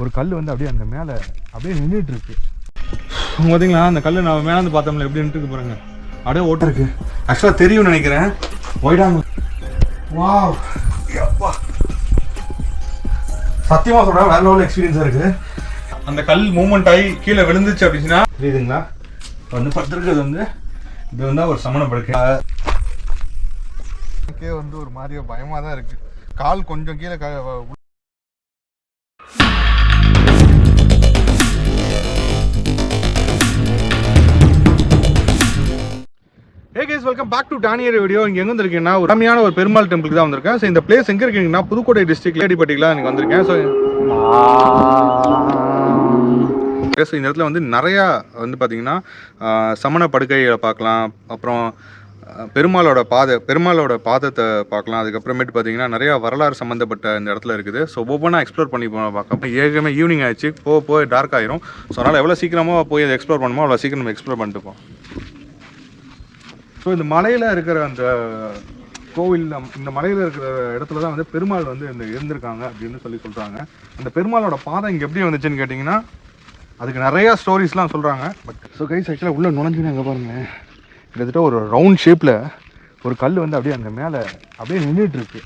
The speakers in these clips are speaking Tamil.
ஒரு கல் வந்து அப்படியே அங்கே மேலே அப்படியே நின்றுட்டு இருக்கு பார்த்தீங்களா அந்த கல் நான் மேலே பார்த்தோம்ல எப்படி நின்றுட்டு பாருங்க. அப்படியே ஓட்ட இருக்கு. ஆக்சுவலாக தெரியும்னு நினைக்கிறேன். ஒயிடாங்க வா சத்தியமா சொல்றேன் வேற லெவல் எக்ஸ்பீரியன்ஸா இருக்கு. அந்த கல் மூவ்மெண்ட் ஆகி கீழே விழுந்துச்சு அப்படின்னா தெரியுதுங்களா வந்து படுத்துருக்கிறது வந்து இது வந்து ஒரு சமண படுக்கை. எனக்கே வந்து ஒரு மாதிரியா பயமா தான் இருக்கு. கால் கொஞ்சம் கீழே hey guys welcome back to டானியர் video இங்கே எங்கே வந்திருக்கீங்கன்னா ஒரு அருமையான ஒரு பெருமாள் டெம்பிளுக்கு தான் வந்திருக்கேன். ஸோ இந்த பிளேஸ் எங்கே இருக்கீங்கன்னா புதுக்கோட்டை டிஸ்ட்ரிக்ட் லேடிப்பட்டிக்கெலாம் எனக்கு வந்திருக்கேன். ஸோ ஸோ இந்த இடத்துல வந்து நிறையா வந்து பார்த்தீங்கன்னா சமண படுக்கைகளை பார்க்கலாம். அப்புறம் பெருமாளோட பாதை பெருமாளோட பாதத்தை பார்க்கலாம். அதுக்கப்புறமேட்டு பார்த்தீங்கன்னா நிறையா வரலாறு சம்மந்தப்பட்ட இந்த இடத்துல இருக்குது. ஸோ ஒவ்வொன்றா எக்ஸ்ப்ளோர் பண்ணி போ- பார்க்க ஏற்கனவே ஈவினிங் ஆயிடுச்சு. போக போய் டார்க் ஆயிரும். ஸோ அதனால் எவ்வளோ சீக்கிரமாக போய் அதை எக்ஸ்ப்ளோர் பண்ணுமோ அவ்வளோ சீக்கிரம் நம்ம எக்ஸ்ப்ளோர் பண்ணிட்டு ஸோ இந்த மலையில் இருக்கிற அந்த கோவில் இந்த மலையில் இருக்கிற இடத்துல தான் வந்து பெருமாள் வந்து இந்த இருந்திருக்காங்க அப்படின்னு சொல்லி சொல்கிறாங்க அந்த பெருமாளோட பாதை இங்கே எப்படி வந்துச்சுன்னு கேட்டிங்கன்னா அதுக்கு நிறையா ஸ்டோரிஸ்லாம் சொல்கிறாங்க பட் ஸோ கைஸ் ஆக்சுவலாக உள்ளே நுழைஞ்சுன்னு அங்கே பாருங்களேன் கிட்டத்தட்ட ஒரு ரவுண்ட் ஷேப்பில் ஒரு கல் வந்து அப்படியே அங்கே மேலே அப்படியே நின்றுட்டு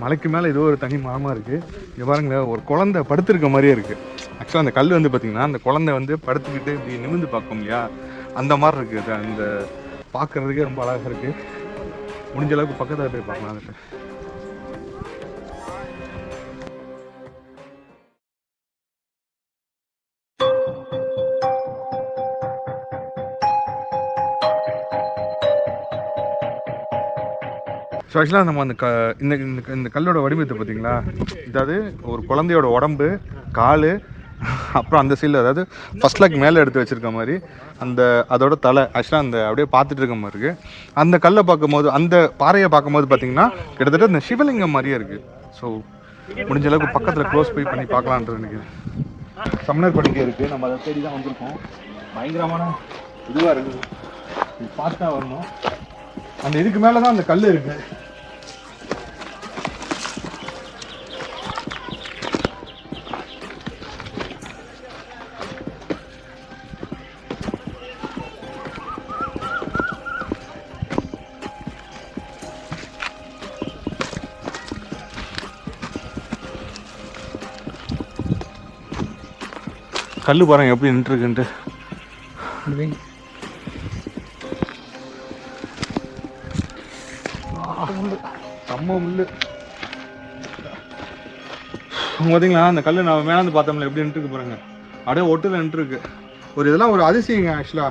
மலைக்கு மேலே ஏதோ ஒரு தனி மரமாக இருக்குது இங்கே பாருங்களேன் ஒரு குழந்தை படுத்திருக்க மாதிரியே இருக்குது ஆக்சுவலாக அந்த கல் வந்து பார்த்திங்கன்னா அந்த குழந்தை வந்து படுத்துக்கிட்டு இப்படி நிமிர்ந்து பார்க்கும் இல்லையா? அந்த மாதிரி இருக்குது அந்த பார்க்குறதுக்கே ரொம்ப அழகாக இருக்குது முடிஞ்ச அளவுக்கு பக்கத்தில் போய் பார்க்கலாம். அதுக்கு ஸோ ஆக்சுவலாக நம்ம அந்த க இந்த இந்த- இந்த கல்லோட வடிவத்தை பார்த்தீங்களா? இதாவது ஒரு குழந்தையோட உடம்பு கால் அப்புறம் அந்த சைடில் அதாவது ஃபர்ஸ்ட் லாக் மேலே எடுத்து வச்சுருக்க மாதிரி அந்த அதோட தலை ஆக்சுவலாக அந்த அப்படியே பார்த்துட்டு இருக்க மாதிரி இருக்குது அந்த கல்லை பார்க்கும்போது அந்த பாறையை பார்க்கும்போது பார்த்தீங்கன்னா கிட்டத்தட்ட இந்த சிவலிங்கம் மாதிரியே இருக்குது ஸோ முடிஞ்ச அளவுக்கு பக்கத்தில் க்ளோஸ் போய் பண்ணி பார்க்கலான்றது நினைக்கிறேன். சமணர் படுக்கை இருக்குது நம்ம அதை தேடி தான் வந்திருக்கோம். பயங்கரமான இதுவாக இருக்குது இது பார்த்தா வரணும். அந்த இதுக்கு மேலே தான் அந்த கல் இருக்குது கல் பாருங்க எப்படி நின்றுருக்குன்ட்டு. செம்ம முள்ளு. பார்த்தீங்களா அந்த கல் நான் மேலே வந்து பார்த்தோம்ல எப்படி நின்றுருக்கு பாருங்க. அப்படியே ஒட்டுல நின்றுருக்கு. ஒரு இதெல்லாம் ஒரு அதிசயங்க ஆக்சுவலா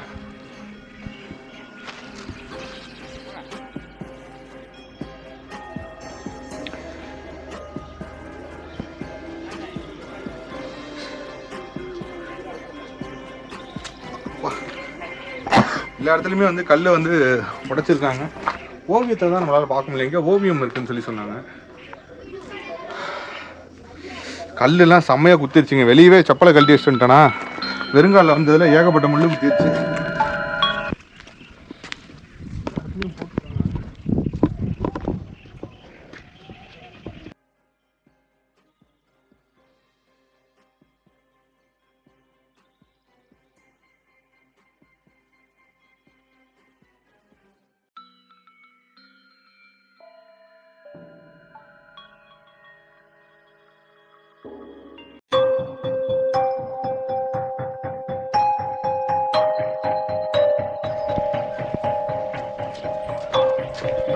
எல்லா இடத்துலையுமே வந்து கல்லை வந்து உடைச்சிருக்காங்க. ஓவியத்தை தான் நம்மளால் பார்க்க முடியல. எங்கே ஓவியம் இருக்குன்னு சொல்லி சொன்னாங்க. கல்லுலாம் செம்மையாக குத்திருச்சுங்க. வெளியவே செப்பலை கழட்டி வச்சுட்டேனா வெறுங்காலில் வந்ததில் ஏகப்பட்ட முள்ளு குத்திருச்சு.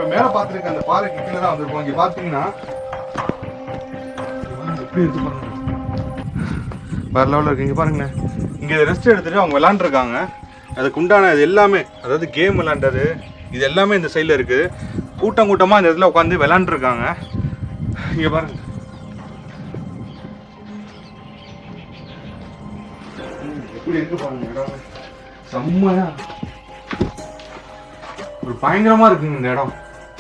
இப்போ மேலே பார்த்துருக்கேன் அந்த பாறைக்கு கீழே தான் வந்திருக்கோம். இங்கே பார்த்தீங்கன்னா எப்படி இருக்கு பாருங்க. வேற லெவலில் இருக்கு. இங்கே பாருங்களேன். இங்கே ரெஸ்ட் எடுத்துட்டு அவங்க விளாண்டுருக்காங்க அதுக்கு உண்டான இது எல்லாமே அதாவது கேம் விளாண்டது இது எல்லாமே இந்த சைடில் இருக்குது கூட்டம் கூட்டமாக இந்த இடத்துல உட்காந்து விளாண்டுருக்காங்க இங்கே பாருங்கள் எப்படி இருக்கு பாருங்க இடம். செம்மையா ஒரு பயங்கரமா இருக்குங்க இந்த இடம்.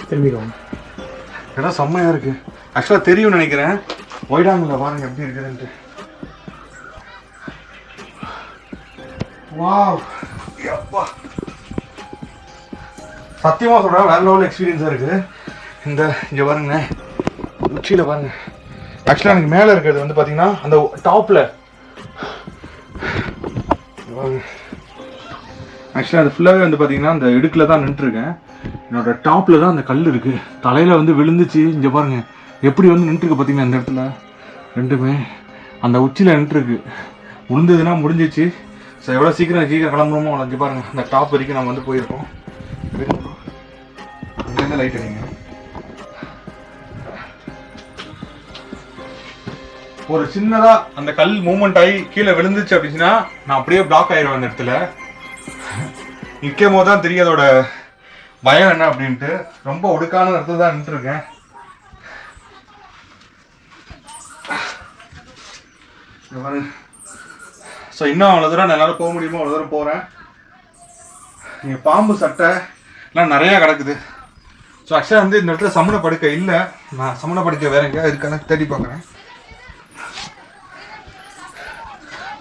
திரும்பிடும் இடம் செம்மையாக இருக்குது ஆக்சுவலாக தெரியும்னு நினைக்கிறேன். ஒயிடாங்கல பாருங்க எப்படி இருக்குதுன்ட்டு. வாவ் எப்பா. சத்தியமாக சொல்கிறேன் வேற லெவல் எக்ஸ்பீரியன்ஸாக இருக்குது இந்த இங்கே பாருங்கண்ணே உச்சியில் பாருங்க. ஆக்சுவலாக எனக்கு மேலே இருக்கிறது வந்து பார்த்தீங்கன்னா அந்த டாப்பில் ஆக்சுவலாக அது ஃபுல்லாகவே வந்து பார்த்தீங்கன்னா அந்த இடுக்கில் தான் நின்றுருக்கேன். என்னோட டாப்பில் தான் அந்த கல் இருக்குது தலையில் வந்து விழுந்துச்சு. இங்கே பாருங்கள் எப்படி வந்து நின்றுருக்கு பார்த்தீங்கன்னா அந்த இடத்துல? ரெண்டுமே. அந்த உச்சியில் நின்றுருக்கு. விழுந்ததுன்னா முடிஞ்சிச்சு. ஸோ எவ்வளோ சீக்கிரம் சீக்கிரம் கிளம்புறோமோ அவ்வளோ இங்கே பாருங்கள் அந்த டாப் வரைக்கும் நம்ம வந்து போயிருக்கோம். அங்கேருந்து லைட் அடிங்க? ஒரு சின்னதாக அந்த கல் மூவ்மெண்ட் ஆகி கீழே விழுந்துச்சு அப்படின்னா நான் அப்படியே பிளாக் ஆயிடுவேன் அந்த இடத்துல. நிற்கும் போது தான் தெரியும் அதோட பயம் என்ன அப்படின்ட்டு ரொம்ப ஒடுக்கான இடத்துல தான் நின்றுருக்கேன். ஸோ இன்னும் அவ்வளோ தூரம் என்னால் போக முடியுமோ அவ்வளோ தூரம் போகிறேன் இங்கே பாம்பு சட்டை எல்லாம் நிறையா கிடக்குது. ஸோ ஆக்சுவலாக வந்து இந்த இடத்துல சமண படுக்கை இல்லை. நான் சமண படுக்கை வேற எங்கேயா இருக்கான்னு தேடி பார்க்குறேன்.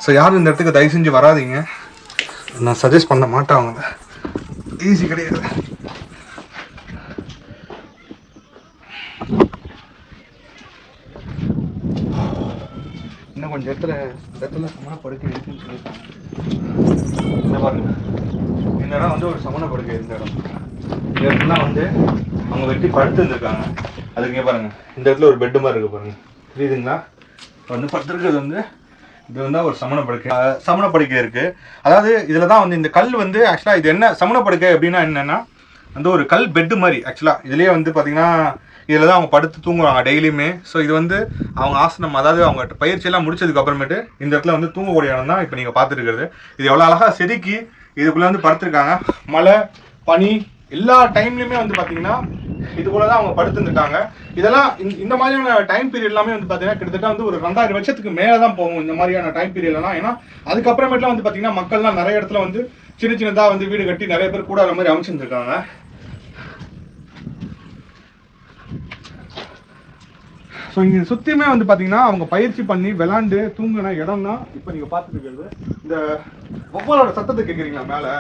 ஸோ யாரும் இந்த இடத்துக்கு தயவு செஞ்சு வராதீங்க. நான் சஜஸ்ட் பண்ண மாட்டேன் அவங்கள. ஈஸி கிடையாது. இன்னும் கொஞ்சம் இடத்துல இந்த இடத்துல சமண படுக்கை இருக்குன்னு சொல்லியிருக்காங்க. இந்த பாருங்க. இந்த இடம் வந்து ஒரு சமண படுக்கை இந்த இடம். இந்த இடத்துல வந்து அவங்க வெட்டி படுத்து இருந்திருக்காங்க. அதுக்கு பாருங்க. இந்த இடத்துல ஒரு பெட்டு மாதிரி இருக்கு பாருங்க. புரியுதுங்களா? வந்து படுத்துருக்கிறது வந்து இது வந்து ஒரு சமண படுக்கை சமண படுக்கை இருக்கு. அதாவது இதில் தான் வந்து இந்த கல் வந்து ஆக்சுவலாக இது என்ன சமண படுக்கை அப்படின்னா என்னன்னா வந்து ஒரு கல் பெட்டு மாதிரி ஆக்சுவலாக இதுலேயே வந்து பார்த்தீங்கன்னா இதில் தான் அவங்க படுத்து தூங்குவாங்க டெய்லியுமே. ஸோ இது வந்து அவங்க ஆசனம் அதாவது அவங்க பயிற்சியெல்லாம் முடிச்சதுக்கு அப்புறமேட்டு இந்த இடத்துல வந்து தூங்கக்கூடிய இடம் தான் இப்போ நீங்கள் பார்த்துருக்கிறது. இது எவ்வளோ அழகாக செதுக்கி இதுக்குள்ளே வந்து படுத்துருக்காங்க. மழை பனி எல்லா டைம்லையுமே வந்து பார்த்தீங்கன்னா இதுக்குள்ள தான் அவங்க படுத்துருந்துருக்காங்க இதெல்லாம் இந்த- இந்த மாதிரியான டைம் பீரியட் எல்லாமே வந்து பார்த்தீங்கன்னா கிட்டத்தட்ட வந்து ஒரு ரெண்டாயிரம் வருஷத்துக்கு மேலே தான் போகும் இந்த மாதிரியான டைம் பீரியட்லாம் ஏன்னா அதுக்கப்புறமேட்டுலாம் வந்து பார்த்தீங்கன்னா மக்கள்லாம் நிறைய இடத்துல வந்து சின்ன சின்னதாக வந்து வீடு கட்டி நிறைய பேர் கூட மாதிரி அமைச்சிருந்துருக்காங்க. ஸோ இங்கே சுற்றியுமே வந்து பார்த்தீங்கன்னா அவங்க பயிற்சி பண்ணி விளாண்டு தூங்கின இடம்னா இப்போ நீங்கள் பார்த்துட்டு இருக்கிறது. இந்த ஒவ்வொருட சத்தத்தை கேட்குறீங்களா மேலே?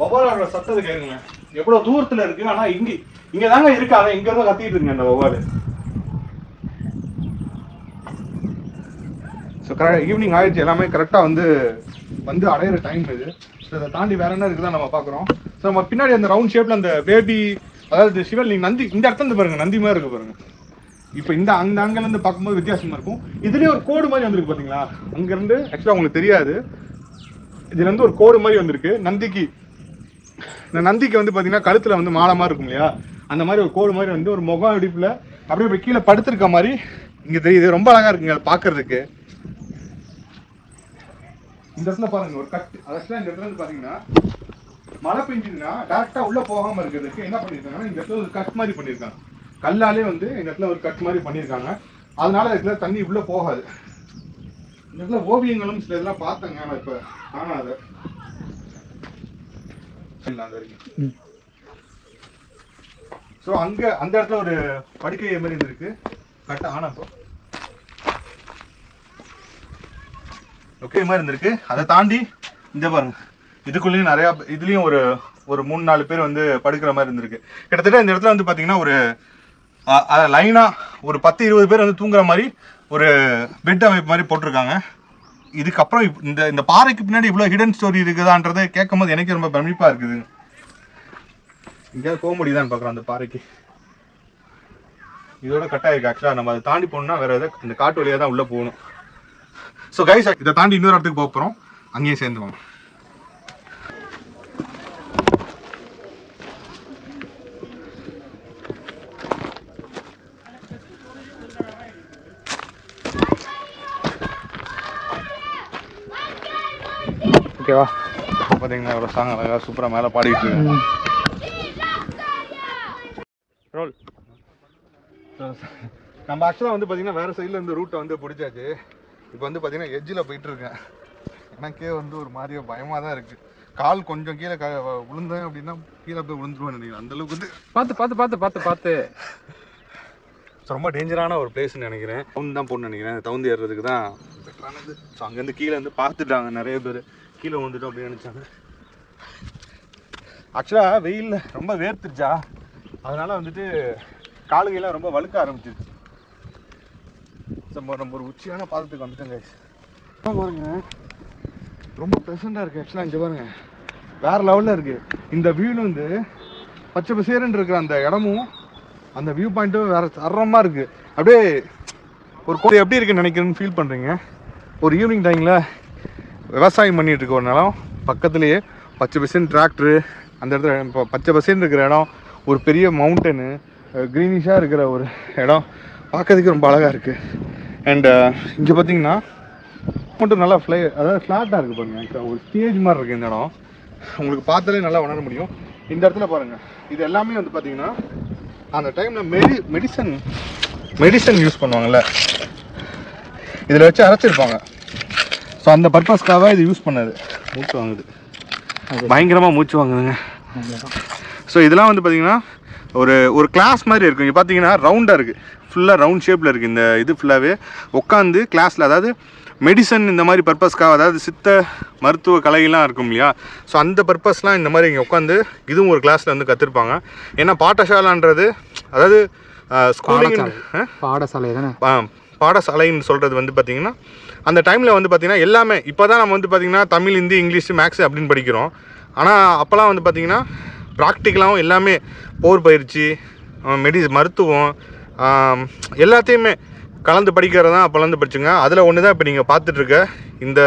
வவ்வாலோட சத்தத்தை கேட்குங்க எவ்வளோ தூரத்தில் இருக்கு? ஆனால் இங்கே இங்கே தாங்க இருக்கு. ஆனால் இங்க இருந்து கத்திட்டு இருக்குங்க அந்த வவ்வால் ஸோ கரெக்ட் ஈவினிங் ஆயிடுச்சு. எல்லாமே கரெக்டாக வந்து வந்து அடையிற டைம் இது. ஸோ இதை தாண்டி வேற என்ன இருக்குதான் நம்ம பார்க்குறோம் ஸோ நம்ம பின்னாடி அந்த ரவுண்ட் ஷேப்பில் அந்த பேபி அதாவது சிவலிங்க நந்தி இந்த இடத்துல இருந்து பாருங்க நந்தி மாதிரி இருக்கு பாருங்க. இப்போ இந்த அந்த angle இருந்து பார்க்கும்போது வித்தியாசமா இருக்கும். இதுலயே ஒரு கோடு மாதிரி வந்திருக்கு பாத்தீங்களா? அங்க இருந்து ஆக்சுவலாக உங்களுக்கு தெரியாது. இதுல இருந்து ஒரு கோடு மாதிரி வந்திருக்கு. நந்திக்கு இந்த நந்திக்கு வந்து பாத்தீங்கன்னா கழுத்துல வந்து மாலை மாதிரி இருக்கும் இல்லையா? அந்த மாதிரி ஒரு கோடு மாதிரி வந்து ஒரு முகம் இடிப்புல அப்படியே இப்படி கீழே படுத்திருக்க மாதிரி இங்க தெரியுது. ரொம்ப அழகா இருக்குங்க அதை பாக்குறதுக்கு இந்த இடத்துல பாருங்க ஒரு கட்டு. ஆக்சுவலா இந்த இடத்துல இருந்து பாத்தீங்கன்னா மழை பெஞ்சதுன்னா டேரக்டா உள்ள போகாம இருக்கிறதுக்கு என்ன பண்ணிருக்காங்கன்னா இந்த இடத்துல ஒரு கட் மாதிரி பண்ணிருக்காங்க. கல்லாலே வந்து இந்த இடத்துல ஒரு கட் மாதிரி பண்ணிருக்காங்க. அதனால இதுல தண்ணி உள்ள போகாது. இந்த இடத்துல ஓவியங்களும் சில இதெல்லாம் பார்த்தேங்க ஆனா இப்ப இல்ல, அது வரைக்கும். ஸோ அங்க அந்த இடத்துல ஒரு படுக்கை மாதிரி இருக்கு கரெக்டாக ஆனா இப்போ ஓகே மாதிரி இருந்திருக்கு. அதை தாண்டி இந்த பாருங்க. இதுக்குள்ளேயும் நிறையா இதுலேயும் ஒரு ஒரு மூணு நாலு பேர் வந்து படுக்கிற மாதிரி இருந்திருக்கு. கிட்டத்தட்ட இந்த இடத்துல வந்து பார்த்தீங்கன்னா ஒரு லைனாக ஒரு பத்து இருபது பேர் வந்து தூங்குற மாதிரி ஒரு பெட் அமைப்பு மாதிரி போட்டிருக்காங்க. இதுக்கப்புறம் இந்த இந்த பாறைக்கு பின்னாடி இவ்வளோ ஹிடன் ஸ்டோரி இருக்குதான்றதை கேட்கும் போது எனக்கு ரொம்ப பிரமிப்பாக இருக்குது. எங்கேயாவது போக முடியுதான்னு பார்க்குறோம் அந்த பாறைக்கு. இதோட கட்டாயிருக்கு ஆக்சுவலாக நம்ம அதை தாண்டி போகணும்னா வேறு எதாவது இந்த காட்டு வழியாக தான் உள்ளே போகணும். ஸோ கைஸ் இதை தாண்டி இன்னொரு இடத்துக்கு போக போகிறோம் அங்கேயும் சேர்ந்துவோம் ஓகேவா? பார்த்தீங்கன்னா எவ்வளோ சாங் அழகாக சூப்பராக மேலே பாடிட்டு இருக்கு ரோல் நம்ம ஆக்சுவலாக வந்து பார்த்தீங்கன்னா வேறு சைடில் இருந்து ரூட்டை வந்து பிடிச்சாச்சு. இப்போ வந்து பார்த்தீங்கன்னா எட்ஜில் போயிட்டு இருக்கேன். எனக்கே வந்து ஒரு மாதிரியே பயமாக தான் இருக்குது கால் கொஞ்சம் கீழே க விழுந்தேன் அப்படின்னா கீழே போய் விழுந்துருவேன் நினைக்கிறேன். அந்த அளவுக்கு வந்து பார்த்து பார்த்து பார்த்து பார்த்து பார்த்து. ரொம்ப டேஞ்சரான ஒரு பிளேஸ்னு நினைக்கிறேன். தவுந்து தான் போகணும்னு நினைக்கிறேன். தவுந்து ஏறுறதுக்கு தான் பெட்டரானது ஸோ அங்கேருந்து கீழே வந்து பார்த்துட்டாங்க நிறைய பேர். கீழே வந்துட்டோம் அப்படின்னு நினச்சாங்க. ஆக்சுவலாக வெயிலில் ரொம்ப வேர்த்துருச்சா அதனால் வந்துட்டு காலுகையெல்லாம் ரொம்ப வழுக்க ஆரம்பிச்சிருச்சு. நம்ம நம்ம ஒரு உச்சியான பாதத்துக்கு வந்துட்டோங்க பாருங்க. ரொம்ப ப்ளசண்டாக இருக்குது ஆக்சுவலாக இங்கே பாருங்க. வேறு லெவலில் இருக்குது இந்த வியூவில் வந்து பச்சை பசேரன் இருக்கிற அந்த இடமும் அந்த வியூ பாயிண்ட்டும் வேறு தரமாக இருக்குது அப்படியே ஒரு கோடை எப்படி இருக்குன்னு நினைக்கிறேன்னு ஃபீல் பண்ணுறீங்க ஒரு ஈவினிங் டைமில் விவசாயம் பண்ணிட்டு இருக்க ஒரு நிலம். பக்கத்துலேயே பச்சை பசேன் டிராக்டரு அந்த இடத்துல இப்போ பச்சை பசேன் இருக்கிற இடம் ஒரு பெரிய மவுண்டனு க்ரீனிஷாக இருக்கிற ஒரு இடம். பார்க்கறதுக்கு ரொம்ப அழகாக இருக்குது அண்ட் இங்கே பார்த்தீங்கன்னா மட்டும் நல்லா ஃப்ளை அதாவது ஃப்ளாட்டாக இருக்குது பாருங்க. ஒரு ஸ்டேஜ் மாதிரி இருக்குது இந்த இடம். உங்களுக்கு பார்த்தாலே நல்லா உணர முடியும். இந்த இடத்துல பாருங்கள் இது எல்லாமே வந்து பார்த்தீங்கன்னா அந்த டைமில் மெடி மெடிசன் மெடிசன் யூஸ் பண்ணுவாங்கள்ல இதில் வச்சு அரைச்சிருப்பாங்க. ஸோ அந்த பர்பஸ்க்காக இது யூஸ் பண்ணது மூச்சு வாங்குது. பயங்கரமாக மூச்சு வாங்குதுங்க. ஸோ இதெல்லாம் வந்து பார்த்தீங்கன்னா ஒரு ஒரு கிளாஸ் மாதிரி இருக்கும். இங்கே பார்த்தீங்கன்னா ரவுண்டாக இருக்குது ஃபுல்லாக ரவுண்ட் ஷேப்பில் இருக்குது இந்த இது ஃபுல்லாகவே உட்காந்து கிளாஸில் அதாவது மெடிசன் இந்த மாதிரி பர்பஸ்க்காக அதாவது சித்த மருத்துவ கலையெல்லாம் இருக்கும் இல்லையா? ஸோ அந்த பர்பஸ்லாம் இந்த மாதிரி இங்கே உட்காந்து இதுவும் ஒரு கிளாஸில் வந்து கற்றுருப்பாங்க ஏன்னா பாடசாலான்றது அதாவது ஸ்கூலிங் பாடசாலை. தானே? பாடசாலைன்னு சொல்கிறது வந்து பார்த்திங்கன்னா அந்த டைமில் வந்து பார்த்திங்கன்னா எல்லாமே இப்போ தான் நம்ம வந்து பார்த்திங்கன்னா தமிழ் ஹிந்தி இங்கிலீஷ் மேக்ஸ் அப்படின்னு படிக்கிறோம். ஆனால் அப்போல்லாம் வந்து பார்த்திங்கன்னா ப்ராக்டிக்கலாகவும் எல்லாமே போர் பயிற்சி மெடி மருத்துவம் எல்லாத்தையுமே கலந்து படிக்கிறது தான் அப்போலேருந்து படிச்சுங்க. அதில் ஒன்று தான் இப்போ நீங்கள் பார்த்துட்ருக்க இந்த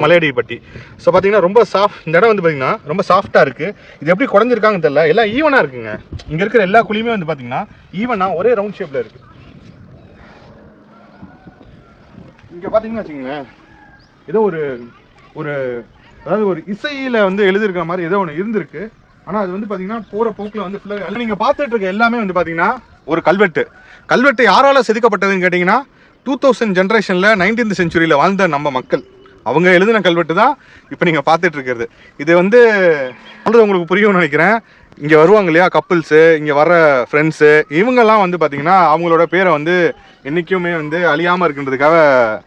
மலையடிப்பட்டி. ஸோ பார்த்தீங்கன்னா ரொம்ப சாஃப்ட் இந்த இடம் வந்து பார்த்தீங்கன்னா ரொம்ப சாஃப்ட்டாக இருக்குது இது எப்படி குறைஞ்சிருக்காங்க தெரியல. எல்லாம் ஈவனாக இருக்குங்க. இங்கே இருக்கிற எல்லா குழியுமே வந்து பார்த்தீங்கன்னா ஈவனாக ஒரே ரவுண்ட் ஷேப்பில் இருக்குது இங்கே பாத்தீங்கன்னா வச்சுக்கோங்களேன். ஏதோ ஒரு ஒரு அதாவது ஒரு இசையில் வந்து எழுதியிருக்கிற மாதிரி ஏதோ ஒன்று இருந்திருக்கு. ஆனால் அது வந்து பார்த்தீங்கன்னா போகிற போக்கில் வந்து ஃபுல்லாக நீங்கள் பார்த்துட்டு இருக்க எல்லாமே வந்து பார்த்தீங்கன்னா ஒரு கல்வெட்டு. கல்வெட்டு யாரால் செதுக்கப்பட்டதுன்னு கேட்டிங்கன்னா டூ தௌசண்ட் ஜென்ரேஷனில் நைன்டீன்த் செஞ்சுரியில் வாழ்ந்த நம்ம மக்கள். அவங்க எழுதின கல்வெட்டு தான் இப்போ நீங்கள் பார்த்துட்டு இருக்கிறது. இது வந்து சொல்றது உங்களுக்கு புரியும்னு நினைக்கிறேன். இங்கே வருவாங்க இல்லையா கப்புள்ஸு இங்கே வர ஃப்ரெண்ட்ஸு இவங்கெல்லாம் வந்து பார்த்தீங்கன்னா அவங்களோட பேரை வந்து என்றைக்குமே வந்து அழியாமல் இருக்கின்றதுக்காக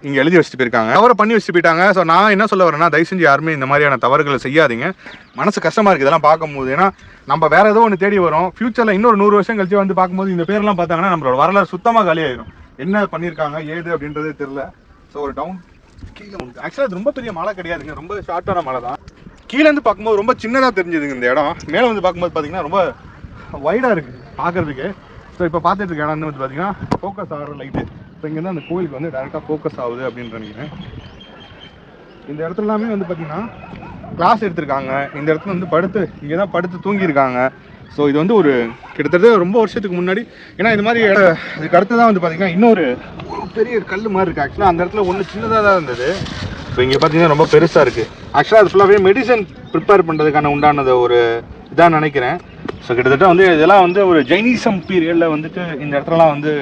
இங்கே எழுதி வச்சுட்டு போயிருக்காங்க. தவறை பண்ணி வச்சுட்டு போயிட்டாங்க. ஸோ நான் என்ன சொல்ல வரேன்னா தயவு செஞ்சு யாருமே இந்த மாதிரியான தவறுகளை செய்யாதீங்க. மனசு கஷ்டமாக இருக்குது இதெல்லாம் பார்க்கும்போது. ஏன்னா நம்ம வேறு ஏதோ ஒன்று தேடி வரோம். ஃப்யூச்சரில் இன்னொரு நூறு வருஷம் கழிச்சு வந்து பார்க்கும்போது இந்த பேர்லாம் பார்த்தாங்கன்னா நம்மளோட வரலாறு சுத்தமாக காலியாயிடும் என்ன பண்ணியிருக்காங்க ஏது அப்படின்றது தெரில ஸோ ஒரு டவுன் கீழே ஆக்சுவலாக அது ரொம்ப பெரிய மலை கிடையாதுங்க. ரொம்ப ஷார்ட்டான மலை தான் கீழேருந்து பார்க்கும்போது ரொம்ப சின்னதாக தெரிஞ்சதுங்க இந்த இடம். மேலே வந்து பார்க்கும்போது பார்த்தீங்கன்னா ரொம்ப வைடாக இருக்குது பார்க்குறதுக்கு. ஸோ இப்போ பார்த்துட்டு இருக்க இடம் வந்து பார்த்தீங்கன்னா ஃபோக்கஸ் ஆகிற லைட்டு ஸோ இங்கேருந்து அந்த கோயிலுக்கு வந்து டேரெக்டாக ஃபோக்கஸ் ஆகுது அப்படின்னு நினைக்கிறேன். இந்த இடத்துல எல்லாமே வந்து பார்த்தீங்கன்னா கிளாஸ் எடுத்திருக்காங்க. இந்த இடத்துல வந்து படுத்து இங்கே தான் படுத்து தூங்கியிருக்காங்க. ஸோ இது வந்து ஒரு கிட்டத்தட்ட ரொம்ப வருஷத்துக்கு முன்னாடி. ஏன்னா இது மாதிரி இடம் இதுக்கு அடுத்து தான் வந்து பார்த்தீங்கன்னா இன்னொரு ஒரு பெரிய கல் மாதிரி இருக்குது ஆக்சுவலாக அந்த இடத்துல ஒன்று சின்னதாக தான் இருந்தது. இப்போ இங்கே பார்த்தீங்கன்னா ரொம்ப பெருசாக இருக்குது ஆக்சுவலாக அது ஃபுல்லாகவே மெடிசன் ப்ரிப்பேர் பண்ணுறதுக்கான உண்டானது ஒரு இதாக நினைக்கிறேன். ஸோ கிட்டத்தட்ட வந்து இதெல்லாம் வந்து ஒரு ஜைனிசம் பீரியடில் வந்துட்டு இந்த இடத்துலலாம் வந்து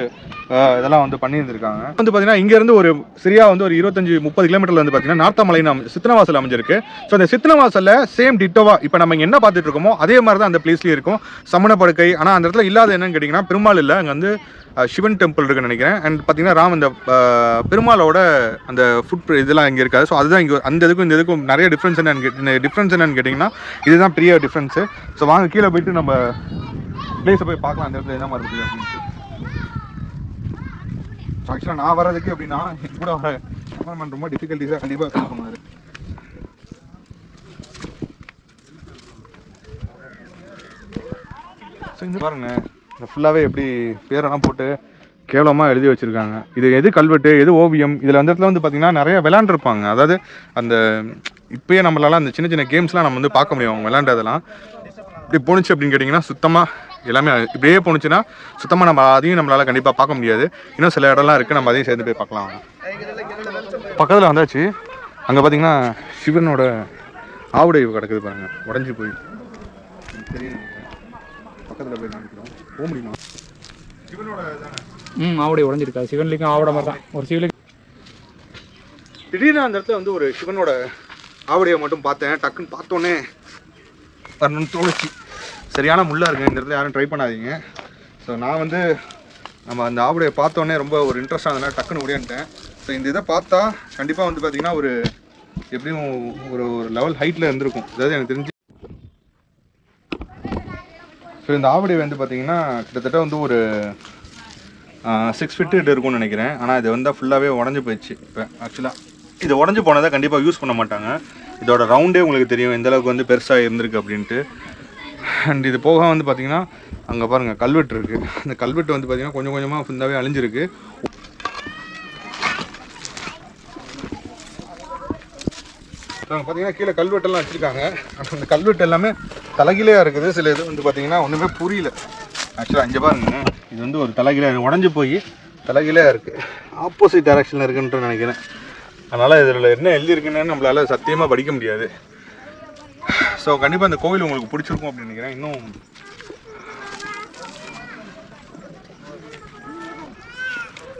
இதெல்லாம் வந்து பண்ணியிருந்திருக்காங்க. வந்து பார்த்தீங்கன்னா இங்கேருந்து ஒரு சரியாக வந்து ஒரு இருபத்தஞ்சு முப்பது கிலோமீட்டர்ல வந்து பார்த்தீங்கன்னா நார்த்தமலை சித்தனவாசல் அமைஞ்சிருக்கு. ஸோ அந்த சித்தனவாசலில் சேம் டிட்டோவா இப்போ நம்ம இங்க என்ன பார்த்துட்டு இருக்கோமோ அதே மாதிரி தான் அந்த பிளேஸ்லேயும் இருக்கும். சமண படுக்கை ஆனால் அந்த இடத்துல இல்லாத என்னன்னு கேட்டிங்கன்னா பெருமாள் இல்லை. அங்கே வந்து சிவன் டெம்பிள் இருக்குன்னு நினைக்கிறேன். அண்ட் பார்த்தீங்கன்னா ராம் இந்த பெருமாளோட அந்த ஃபுட் இதெல்லாம் இங்கே இருக்காது. ஸோ அதுதான் இங்கே அந்த இதுக்கும் இந்த இதுக்கும் நிறைய டிஃப்ரென்ஸ் என்னன்னு டிஃப்ரென்ஸ் என்னன்னு கேட்டிங்கன்னா இதுதான் பெரிய டிஃப்ரென்ஸு ஸோ வாங்க கீழே போயிட்டு நம்ம பிளேஸை போய் பார்க்கலாம். அந்த இடத்துல என்ன மாதிரி இருக்குது அப்படின்ட்டு. ஆக்சுவலாக நான் வர்றதுக்கு அப்படின்னா கூட வர கேமராமேன் ரொம்ப டிஃபிகல்ட்டிஸாக கண்டிப்பாக ஃபீல் பண்ணுவார் ஸோ இந்த பாருங்கள் இதை ஃபுல்லாகவே எப்படி பேரெல்லாம் போட்டு கேவலமாக எழுதி வச்சுருக்காங்க. இது எது கல்வெட்டு எது ஓவியம்? இதில் அந்த இடத்துல வந்து பார்த்திங்கன்னா நிறைய விளாண்டுருப்பாங்க அதாவது அந்த இப்போயே நம்மளால அந்த சின்ன சின்ன கேம்ஸ்லாம் நம்ம வந்து பார்க்க முடியும். அவங்க விளாண்டதெல்லாம் இப்படி போணுச்சு அப்படின்னு கேட்டிங்கன்னா சுத்தமாக எல்லாமே இப்படியே போணுச்சுன்னா சுத்தமாக நம்ம அதையும் நம்மளால் கண்டிப்பாக பார்க்க முடியாது. இன்னும் சில இடம்லாம் இருக்குது நம்ம அதையும் சேர்ந்து போய் பார்க்கலாம். பக்கத்தில் வந்தாச்சு. அங்கே பார்த்தீங்கன்னா சிவனோட ஆவுடை கிடக்குது பாருங்கள் உடஞ்சி போய். பக்கத்தில் போய் காமிக்கிறோம். போக முடியுமா? ம் ஆவடி உடஞ்சிருக்கா. சிவன்லிங்கம் ஆவட மாதிரி தான். ஒரு சிவலிங்கம் திடீர்னு அந்த இடத்துல வந்து ஒரு சிவனோட ஆவடியை மட்டும் பார்த்தேன். டக்குன்னு பார்த்தோன்னே வரணும்னு தோணுச்சு. சரியான முள்ளா இருக்கு. இந்த இடத்துல யாரும் ட்ரை பண்ணாதீங்க. ஸோ நான் வந்து நம்ம அந்த ஆவடியை பார்த்தோன்னே ரொம்ப ஒரு இன்ட்ரெஸ்டாக இருந்ததுனால டக்குன்னு ஓடியான்ட்டேன் ஸோ இந்த இதை பார்த்தா கண்டிப்பாக வந்து பார்த்தீங்கன்னா ஒரு எப்படியும் ஒரு ஒரு லெவல் ஹைட்டில் இருந்திருக்கும். அதாவது எனக்கு தெரிஞ்சு ஸோ இந்த ஆவடி வந்து பார்த்தீங்கன்னா கிட்டத்தட்ட வந்து ஒரு சிக்ஸ் ஃபிட்டு இருக்கும்னு நினைக்கிறேன். ஆனால் இது வந்து ஃபுல்லாகவே உடஞ்சி போயிடுச்சு இப்போ ஆக்சுவலாக இது உடஞ்சி போனதை கண்டிப்பாக யூஸ் பண்ண மாட்டாங்க. இதோட ரவுண்டே உங்களுக்கு தெரியும். எந்த அளவுக்கு வந்து பெருசாக இருந்திருக்கு அப்படின்ட்டு. அண்ட் இது போக வந்து பார்த்தீங்கன்னா அங்கே பாருங்கள் கல்வெட்டு இருக்குது அந்த கல்வெட்டு வந்து பார்த்தீங்கன்னா கொஞ்சம் கொஞ்சமாக ஃபுல்லாகவே அழிஞ்சிருக்கு. அங்கே பார்த்தீங்கன்னா கீழே கல்வெட்டெல்லாம் வச்சுருக்காங்க. ஆனால் அந்த கல்வெட்டு எல்லாமே தலைகீழையாக இருக்குது. சில இது வந்து பார்த்தீங்கன்னா ஒன்றுமே புரியல. ஆக்சுவலாக அஞ்சு பாருங்க. இது வந்து ஒரு தலைகீழாக உடஞ்சி போய் தலைகீழையாக இருக்குது ஆப்போசிட் டைரக்ஷனில் இருக்குன்ட்டு நினைக்கிறேன். அதனால் இதில் என்ன எழுதியிருக்குன்னு நம்மளால் சத்தியமாக படிக்க முடியாது. ஸோ கண்டிப்பாக அந்த கோவில் உங்களுக்கு பிடிச்சிருக்கும் அப்படின்னு நினைக்கிறேன். இன்னும்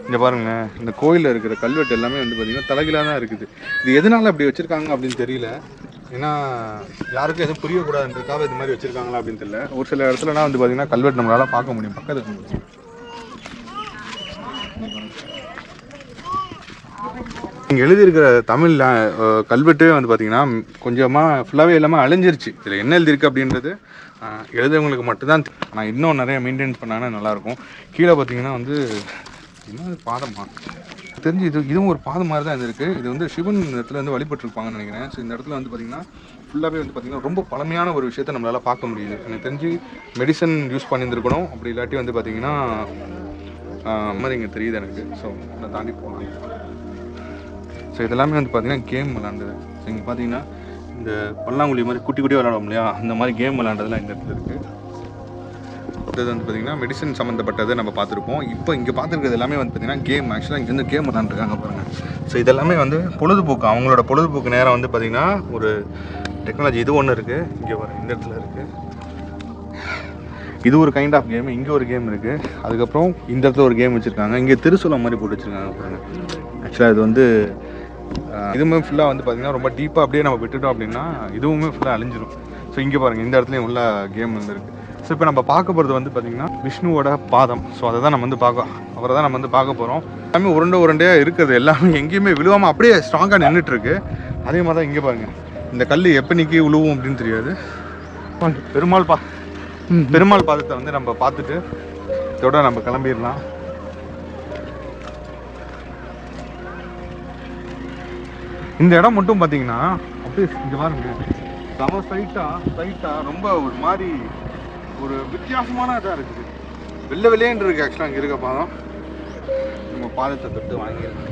இங்கே பாருங்க இந்த கோயிலில் இருக்கிற கல்வெட்டு எல்லாமே வந்து பார்த்திங்கன்னா தலைகீழாக தான் இருக்குது. இது எதனால அப்படி வச்சுருக்காங்க அப்படின்னு தெரியல. ஏன்னா யாருக்கும் எதுவும் புரியக்கூடாதுன்றதுக்காக இது மாதிரி வச்சுருக்காங்களா அப்படின்னு தெரியல. ஒரு சில இடத்துலலாம் வந்து பார்த்திங்கன்னா கல்வெட்டு நம்மளால் பார்க்க முடியும் பக்கத்துல இருக்கு. இங்கே எழுதியிருக்கிற தமிழ் கல்வெட்டே வந்து பார்த்தீங்கன்னா கொஞ்சமாக ஃபுல்லாகவே எல்லாமே அழிஞ்சிருச்சு. இதில் என்ன எழுதியிருக்கு அப்படின்றது எழுதுறவங்களுக்கு மட்டும்தான் நான் ஆனால் இன்னும் நிறைய மெயின்டைன் பண்ணாங்கன்னா நல்லாயிருக்கும் கீழே பார்த்தீங்கன்னா வந்து என்ன பாதமா தெரிஞ்சு இது இதுவும் ஒரு பாதம் மாதிரி தான் இது இருக்குது இது வந்து சிவன் இடத்துல வந்து வழிபட்டுருப்பாங்கன்னு நினைக்கிறேன். ஸோ இந்த இடத்துல வந்து பார்த்தீங்கன்னா ஃபுல்லாகவே வந்து பார்த்தீங்கன்னா ரொம்ப பழமையான ஒரு விஷயத்தை நம்மளால் பார்க்க முடியுது. எனக்கு தெரிஞ்சு மெடிசன் யூஸ் பண்ணியிருந்துருக்கணும். அப்படி இல்லாட்டி வந்து பார்த்தீங்கன்னா மாதிரி இங்கே தெரியுது எனக்கு. ஸோ அதை தாண்டி போகலாம். ஸோ இதெல்லாமே வந்து பார்த்தீங்கன்னா கேம் விளாண்டது ஸோ இங்கே பார்த்தீங்கன்னா இந்த பல்லாங்குழி மாதிரி குட்டி குட்டி விளாடுவோம் இல்லையா? அந்த மாதிரி கேம் விளாண்டதுலாம் இந்த இடத்துல இருக்குது அடுத்தது வந்து பார்த்தீங்கன்னா மெடிசன் சம்மந்தப்பட்டதை நம்ம பார்த்துருப்போம். இப்போ இங்கே பார்த்துருக்கிறது எல்லாமே வந்து பார்த்தீங்கன்னா கேம் ஆக்சுவலாக இங்கே வந்து கேம் விளாண்டுருக்காங்க பாருங்கள் ஸோ இதெல்லாமே வந்து பொழுதுபோக்கு. அவங்களோட பொழுதுபோக்கு நேரம் வந்து பார்த்திங்கன்னா ஒரு டெக்னாலஜி இது ஒன்று இருக்குது இங்கே வர இந்த இடத்துல இருக்குது இது ஒரு கைண்ட் ஆஃப் கேம் இங்கே ஒரு கேம் இருக்குது அதுக்கப்புறம் இந்த இடத்துல ஒரு கேம் வச்சுருக்காங்க. இங்கே திருசூலம் மாதிரி போட்டு வச்சுருக்காங்க பாருங்கள் ஆக்சுவலாக இது வந்து இதுவுமே ஃபுல்லாக வந்து பார்த்திங்கன்னா ரொம்ப டீப்பாக அப்படியே நம்ம விட்டுட்டோம் அப்படின்னா இதுவுமே ஃபுல்லாக அழிஞ்சிரும். ஸோ இங்கே பாருங்கள் இந்த இடத்துலையும் உள்ள கேம் வந்து இருக்குது ஸோ இப்போ நம்ம பார்க்க போகிறது வந்து பார்த்திங்கன்னா விஷ்ணுவோட பாதம். ஸோ அதை தான் நம்ம வந்து பார்க்க அவரை தான் நம்ம வந்து பார்க்க போகிறோம் எல்லாமே உருண்டை உருண்டையாக இருக்குது. எல்லாமே எங்கேயுமே விழுவாமல் அப்படியே ஸ்ட்ராங்காக நின்றுட்டு இருக்கு அதே மாதிரி தான் இங்கே பாருங்கள் இந்த கல் எப்போ நிற்கி விழுவும் அப்படின்னு தெரியாது. பெருமாள் பா பெருமாள் பாதத்தை வந்து நம்ம பார்த்துட்டு இதோட நம்ம கிளம்பிடலாம். இந்த இடம் மட்டும் பார்த்தீங்கன்னா அப்படியே இங்கே பாருங்க. செம ஸ்ட்ரைட்டாக ஸ்ட்ரைட்டாக ரொம்ப ஒரு மாதிரி ஒரு வித்தியாசமான இதாக இருக்குது. வெள்ளை வெள்ளையன்னு இருக்கு ஆக்சுவலாக இங்கே இருக்க பாதம். நம்ம பாதத்தை தொட்டு வாங்கியிருக்கோம்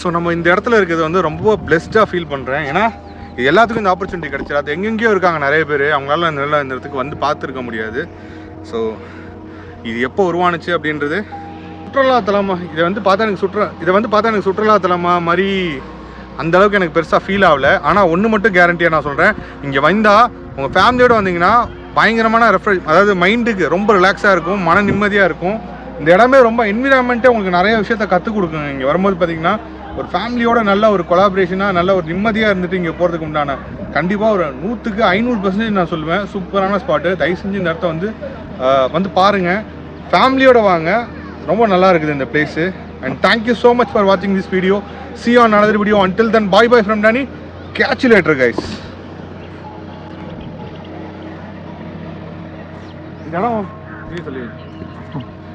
ஸோ நம்ம இந்த இடத்துல இருக்கிறது வந்து ரொம்ப பிளெஸ்டாக ஃபீல் பண்ணுறேன் ஏன்னா இது எல்லாத்துக்கும் இந்த ஆப்பர்ச்சுனிட்டி கிடைச்சிரு அது எங்கெங்கேயோ இருக்காங்க நிறைய பேர். அவங்களால இந்த இந்த இடத்துக்கு வந்து பார்த்துருக்க முடியாது. ஸோ இது எப்போ உருவானுச்சு அப்படின்றது சுற்றுலாத்தலமாக இதை வந்து பார்த்தா எனக்கு சுற்றுலா இதை வந்து பார்த்தா எனக்கு சுற்றுலாத்தலமாக மாதிரி அந்த அளவுக்கு எனக்கு பெருசாக ஃபீல் ஆகல. ஆனால் ஒன்று மட்டும் கேரண்டியாக நான் சொல்கிறேன் இங்கே வந்தால் உங்கள் ஃபேமிலியோடு வந்தீங்கன்னா பயங்கரமான ரெஃப்ரெஷ் அதாவது மைண்டுக்கு ரொம்ப ரிலாக்ஸாக இருக்கும் மன நிம்மதியாக இருக்கும். இந்த இடமே ரொம்ப என்விரான்மெண்ட்டே உங்களுக்கு நிறைய விஷயத்த கற்றுக் கொடுக்குங்க இங்கே வரும்போது பார்த்தீங்கன்னா ஒரு ஃபேமிலியோட நல்ல ஒரு கொலாபரேஷனாக நல்ல ஒரு நிம்மதியாக இருந்துட்டு இங்கே போகிறதுக்கு உண்டான கண்டிப்பாக ஒரு நூற்றுக்கு ஐநூறு பர்சன்டேஜ் நான் சொல்லுவேன். சூப்பரான ஸ்பாட்டு தயவு செஞ்சு இந்த இடத்த வந்து வந்து பாருங்கள் ஃபேமிலியோடு வாங்க. ரொம்ப நல்லா இருக்குது இந்த place and thank you so much for வாட்சிங் this video see on another video until then bye bye from Dani catch you later இந்த இடம்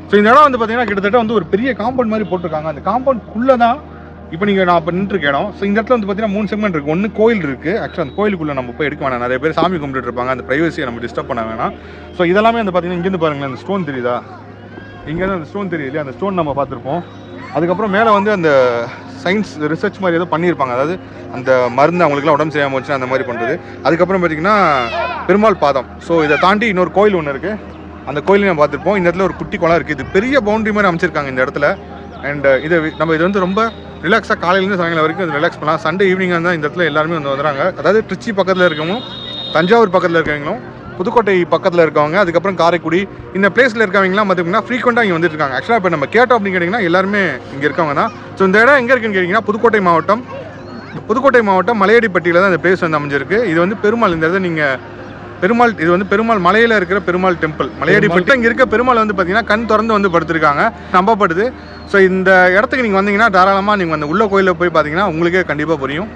ஸோ இந்த இடம் வந்து பார்த்தீங்கன்னா கிட்டத்தட்ட வந்து ஒரு பெரிய காம்பவுண்ட் மாதிரி போட்டிருக்காங்க. அந்த காம்பவுண்ட்குள்ளே தான் இப்போ நீங்கள் நான் இப்போ நின்றுருக்க இடம். ஸோ இந்த இடத்துல வந்து பார்த்தீங்கன்னா மூணு செக்மெண்ட் இருக்குது ஒன்று கோயில் இருக்குது ஆக்சுவலாக அந்த கோயிலுக்குள்ளே நம்ம போய் எடுக்க வேணாம். நிறைய பேர் சாமி கும்பிட்டுட்டு இருப்பாங்க. அந்த ப்ரைவசியை நம்ம டிஸ்டர்ப் பண்ண வேணாம். ஸோ இதெல்லாமே வந்து பார்த்தீங்கன்னா இங்கேருந்து பாருங்களேன் அந்த ஸ்டோன் தெரியுதா? இங்கேருந்து அந்த ஸ்டோன் தெரியுது அந்த ஸ்டோன் நம்ம பார்த்துருப்போம். அதுக்கப்புறம் மேலே வந்து அந்த சயின்ஸ் ரிசர்ச் மாதிரி ஏதோ பண்ணியிருப்பாங்க. அதாவது அந்த மருந்து அவங்களுக்குலாம் உடம்பு சரியாமல் வச்சு அந்த மாதிரி பண்ணுறது அதுக்கப்புறம் பார்த்தீங்கன்னா பெருமாள் பாதம். ஸோ இதை தாண்டி இன்னொரு கோயில் ஒன்று இருக்குது அந்த கோயிலையும் நம்ம பார்த்துருப்போம். இந்த இடத்துல ஒரு குட்டி குளம் இருக்குது இது பெரிய பவுண்டரி மாதிரி அமைச்சிருக்காங்க இந்த இடத்துல. அண்ட் uh, இது நம்ம இது வந்து ரொம்ப ரிலாக்ஸாக காலையிலேருந்து சாயங்காலம் வரைக்கும் ரிலாக்ஸ் பண்ணலாம். சண்டே ஈவினிங் தான் இந்த இடத்துல எல்லாருமே வந்து வந்துடுறாங்க. அதாவது திருச்சி பக்கத்தில் இருக்கவங்களும் தஞ்சாவூர் பக்கத்தில் இருக்கவங்களும் புதுக்கோட்டை பக்கத்தில் இருக்கவங்க அதுக்கப்புறம் காரைக்குடி இந்த பிளேஸில் இருக்கவங்கலாம் பார்த்தீங்கன்னா ஃப்ரீக்வெண்ட்டாக இங்கே வந்துட்டு இருக்காங்க ஆக்சுவலாக இப்போ நம்ம கேட்டோம் அப்படின்னு கேட்டிங்கன்னா எல்லாருமே இங்கே இருக்கவங்க தான். ஸோ இந்த இடம் எங்கே இருக்குன்னு கேட்டிங்கன்னா புதுக்கோட்டை மாவட்டம். புதுக்கோட்டை மாவட்டம் மலையடிப்பட்டியில் தான் இந்த பிளேஸ் வந்து அமைஞ்சிருக்கு. இது வந்து பெருமாள் இந்த இடத்த நீங்கள் பெருமாள் இது வந்து பெருமாள் மலையில் இருக்கிற பெருமாள் டெம்பிள் மலையடிப்பட்டு இங்கே இருக்க பெருமாள் வந்து பார்த்தீங்கன்னா கண் திறந்து வந்து படுத்திருக்காங்க. நம்பப்படுது. ஸோ இந்த இடத்துக்கு நீங்கள் வந்தீங்கன்னா தாராளமாக நீங்கள் அந்த உள்ள கோயிலில் போய் பார்த்தீங்கன்னா உங்களுக்கே கண்டிப்பாக புரியும்.